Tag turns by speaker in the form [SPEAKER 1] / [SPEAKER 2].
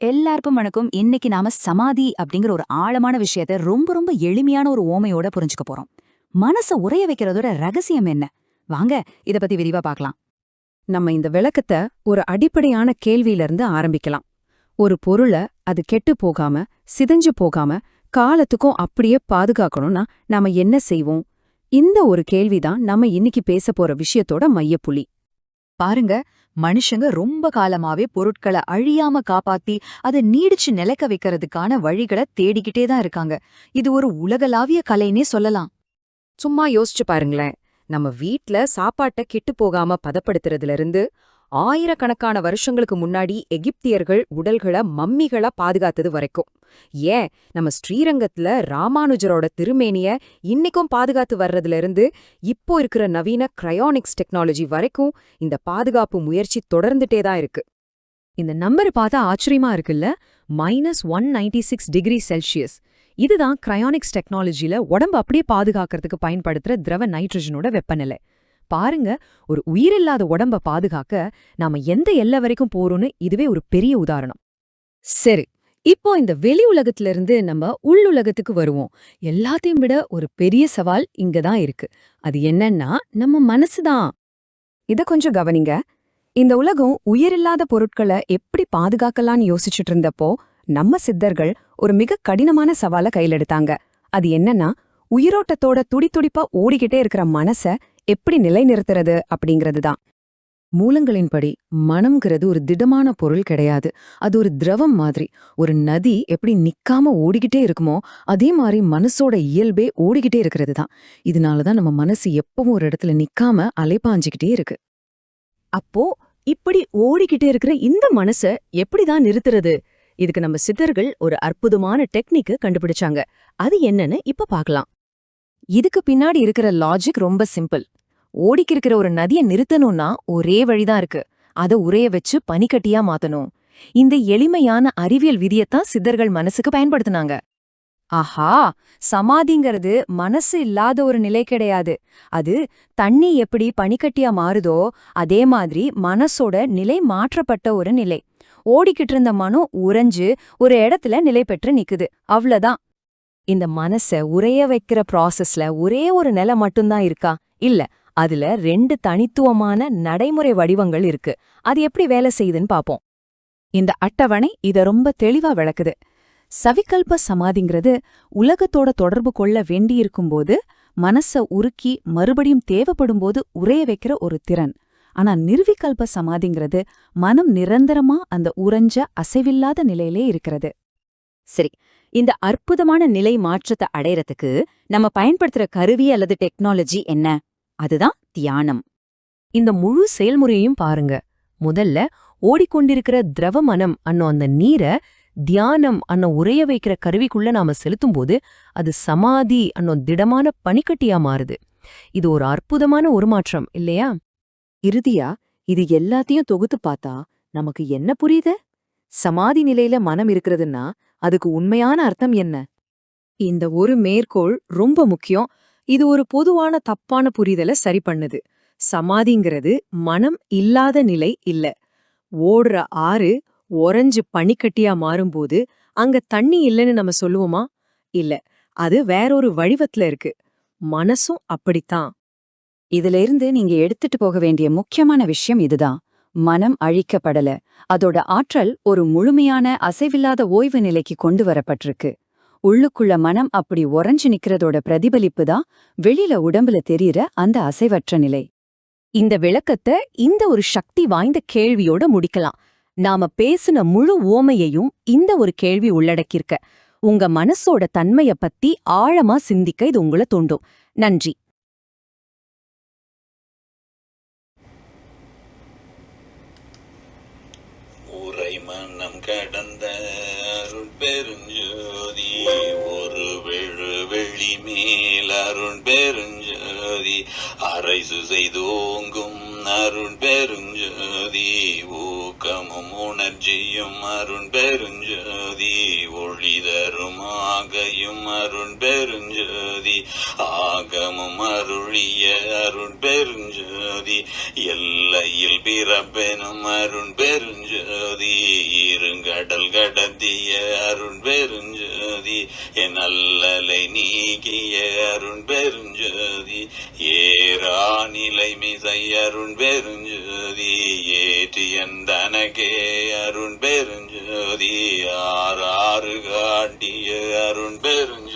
[SPEAKER 1] எல்லாருக்கும் வணக்கம். இன்னைக்கு நாம சமாதி அப்படிங்கிற ஒரு ஆழமான விஷயத்த ரொம்ப ரொம்ப எளிமையான ஒரு ஓமையோட புரிஞ்சுக்க போறோம். மனச உரைய வைக்கிறதோட ரகசியம் என்ன? வாங்க இத பத்தி விரிவா பார்க்கலாம்.
[SPEAKER 2] நம்ம இந்த விளக்கத்தை ஒரு அடிப்படையான கேள்வியிலிருந்து ஆரம்பிக்கலாம். ஒரு பொருளை அது கெட்டு போகாம சிதஞ்சு போகாம காலத்துக்கும் அப்படியே பாதுகாக்கணும்னா நாம என்ன செய்வோம்? இந்த ஒரு கேள்விதான் நம்ம இன்னைக்கு பேச போற விஷயத்தோட மையப்புள்ளி.
[SPEAKER 1] பாருங்க மனுஷங்க ரொம்ப காலமாவே பொருட்களை அழியாம காப்பாத்தி அதை நீடிச்சு நிலைக்க வைக்கிறதுக்கான வழிகளை தேடிக்கிட்டே தான் இருக்காங்க. இது ஒரு உலகளாவிய கலைன்னே சொல்லலாம்.
[SPEAKER 2] சும்மா யோசிச்சு பாருங்களேன் நம்ம வீட்ல சாப்பாட்ட கிட்டு போகாம பதப்படுத்துறதுல இருந்து ஆயிரக்கணக்கான வருஷங்களுக்கு முன்னாடி எகிப்தியர்கள் உடல்களை மம்மிகளா பாதுகாத்தது வரைக்கும். ஏன்? நம்ம ஸ்ரீரங்கத்துல ராமானுஜரோட திருமேனிய இன்னைக்கும் பாதுகாத்து வர்றதுல இருந்து இப்போ இருக்கிற நவீன கிரயோனிக்ஸ் டெக்னாலஜி வரைக்கும் இந்த பாதுகாப்பு முயற்சி தொடர்ந்துட்டே தான் இருக்கு. இந்த நம்பர் பார்த்தா ஆச்சரியமா இருக்குல்ல? Minus one ninety six degree Celsius இதுதான் கிரையானிக்ஸ் டெக்னாலஜில உடம்பு அப்படியே பாதுகாக்கிறதுக்கு பயன்படுத்துற திரவ நைட்ரஜனோட வெப்பநிலை. பாருங்க ஒரு உயிரில்லாத உடம்ப பாதுகாக்க நாம எந்த எல்லை வரைக்கும் போறோம்னு இதுவே ஒரு பெரிய உதாரணம். சரி இப்போ இந்த வெளி உலகத்துல இருந்து நம்ம உள்ளுலகத்துக்கு வருவோம். எல்லாத்தையும் விட ஒரு பெரிய சவால் இங்க தான் இருக்கு. அது என்னன்னா நம்ம மனசுதான் இத கொஞ்சம் கவனிங்க. இந்த உலகம் உயிரில்லாத பொருட்களை எப்படி பாதுகாக்கலாம்னு யோசிச்சுட்டு இருந்தப்போ நம்ம சித்தர்கள் ஒரு மிக கடினமான சவாலை கையிலெடுத்தாங்க. அது என்னன்னா உயிரோட்டத்தோட துடித்துடிப்பா ஓடிக்கிட்டே இருக்கிற மனச எப்படி நிலைநிறுத்துறது அப்படிங்கிறது தான் மூலங்களின்படி மனம்ங்கிறது ஒரு திடமான பொருள் கிடையாது. அது ஒரு திரவம் மாதிரி. ஒரு நதி எப்படி நிக்காம ஓடிக்கிட்டே இருக்குமோ அதே மாதிரி மனசோட இயல்பே ஓடிக்கிட்டே இருக்கிறது தான் இதனால தான் நம்ம மனசு எப்பவும் ஒரு இடத்துல நிக்காம அலைப்பாஞ்சிக்கிட்டே இருக்கு. அப்போ இப்படி ஓடிக்கிட்டே இருக்கிற இந்த மனச எப்படிதான் நிறுத்துறது? இதுக்கு நம்ம சித்தர்கள் ஒரு அற்புதமான டெக்னிக்கு கண்டுபிடிச்சாங்க. அது என்னன்னு இப்ப பார்க்கலாம்.
[SPEAKER 1] இதுக்கு பின்னாடி இருக்கிற லாஜிக் ரொம்ப சிம்பிள் ஓடிக்கிருக்கிற ஒரு நதியை நிறுத்தணும்னா ஒரே வழிதான் இருக்கு. அதை உரைய வச்சு பனிக்கட்டியா மாத்தணும். இந்த எளிமையான அறிவியல் விதியத்தான் சித்தர்கள் மனசுக்கு பயன்படுத்துனாங்க. ஆஹா! சமாதிங்கிறது மனசு இல்லாத ஒரு நிலை கிடையாது. அது தண்ணி எப்படி பனிக்கட்டியா மாறுதோ அதே மாதிரி மனசோட நிலை மாற்றப்பட்ட ஒரு நிலை. ஓடிக்கிட்டு இருந்த மனம் உறைஞ்சு ஒரு இடத்துல நிலை பெற்று நிக்குது. அவ்வளவுதான். இந்த மனச உறைய வைக்கிற ப்ராசஸ்ல ஒரே ஒரு நிலை மட்டும்தான் இருக்கா? இல்ல அதுல ரெண்டு தனித்துவமான நடைமுறை வடிவங்கள் இருக்கு. அது எப்படி வேலை செய்யுதுன்னு பாப்போம். இந்த அட்டவணை இத ரொம்ப தெளிவா விளக்குது. சவிகல்ப சமாதிங்கிறது உலகத்தோட தொடர்பு கொள்ள வேண்டியிருக்கும்போது மனச உருக்கி மறுபடியும் தேவைப்படும்போது உரைய வைக்கிற ஒரு திறன். ஆனா நிர்விகல்ப சமாதிங்கிறது மனம் நிரந்தரமா அந்த உறைஞ்ச அசைவில்லாத நிலையிலே இருக்கிறது. சரி இந்த அற்புதமான நிலை மாற்றத்தை அடையறதுக்கு நம்ம பயன்படுத்துற கருவி அல்லது டெக்னாலஜி என்ன? அதுதான் தியானம்.
[SPEAKER 2] இந்த முழு செயல்முறையையும் பாருங்க. முதல்ல ஓடிக்கொண்டிருக்கிற திரவ மனம் அன்னோ அந்த நீரை தியானம் அன்ன உறைய வைக்கிற கருவிக்குள்ள நாம செலுத்தும்போது அது சமாதி அன்னோ திடமான பனிக்கட்டியா மாறுது. இது ஒரு அற்புதமான உருமாற்றம் இல்லையா?
[SPEAKER 3] இறுதியா இது எல்லாத்தையும் தொகுத்து பார்த்தா நமக்கு என்ன புரியுது? சமாதி நிலையில மனம் இருக்கிறதுன்னா அதுக்கு உண்மையான அர்த்தம் என்ன?
[SPEAKER 2] இந்த ஒரு மேற்கோள் ரொம்ப முக்கியம். இது ஒரு பொதுவான தப்பான புரிதலை சரி பண்ணுது. சமாதிங்கிறது மனம் இல்லாத நிலை இல்ல. ஓடுற ஆறு ஒரஞ்சு பனிக்கட்டியா மாறும்போது அங்க தண்ணி இல்லைன்னு நம்ம சொல்லுவோமா? இல்ல. அது வேறொரு வடிவத்துல இருக்கு. மனசும் அப்படித்தான்.
[SPEAKER 1] இதுல இருந்து நீங்க எடுத்துட்டு போக வேண்டிய முக்கியமான விஷயம் இதுதான். மனம் அழிக்கப்படல. அதோட ஆற்றல் ஒரு முழுமையான அசைவில்லாத ஓய்வு நிலைக்கு கொண்டு வரப்பட்டிருக்கு. உள்ளுக்குள்ள மனம் அப்படி உறைஞ்சு நிக்கிறதோட பிரதிபலிப்பு தான் வெளியில உடம்புல தெரியற அந்த அசைவற்ற நிலை.
[SPEAKER 2] இந்த விளக்கத்தை இந்த ஒரு சக்தி வாய்ந்த கேள்வியோட முடிக்கலாம். நாம பேசின முழு ஓமையையும் இந்த ஒரு கேள்வி உள்ளடக்கியிருக்க. உங்க மனசோட தன்மைய பத்தி ஆழமா சிந்திக்க இது உங்களை தூண்டும். நன்றி.
[SPEAKER 4] உரை மன்னம் கடந்த அருள் மேல் அருள் பெருஞ்சோதி அரைசு செய்தோங்கும் அருண் பெருஞ்சோதி ஊக்கமும் உணர்ச்சியும் அருண் பெருஞ்சோதி ஒளி தரும் ஆகையும் அருண் பெருஞ்சோதி ஆகமும் அருளிய அருண் பெருஞ்சோதி எல்லையில் பிறப்பெனும் அருண் பெருஞ்சோதி இருங்கடல் கடத்திய அருண் பெருஞ்சோதி என் அல்லலை நீக்கிய அருண் பெருஞ்சோதி ஏரா நிலை மிசை அருண் பெருஞ்சோதி ஏற்றியன் தனகே அருண் பெருஞ்சோதி ஆறாறு காட்டிய அருண் பெருஞ்சோதி.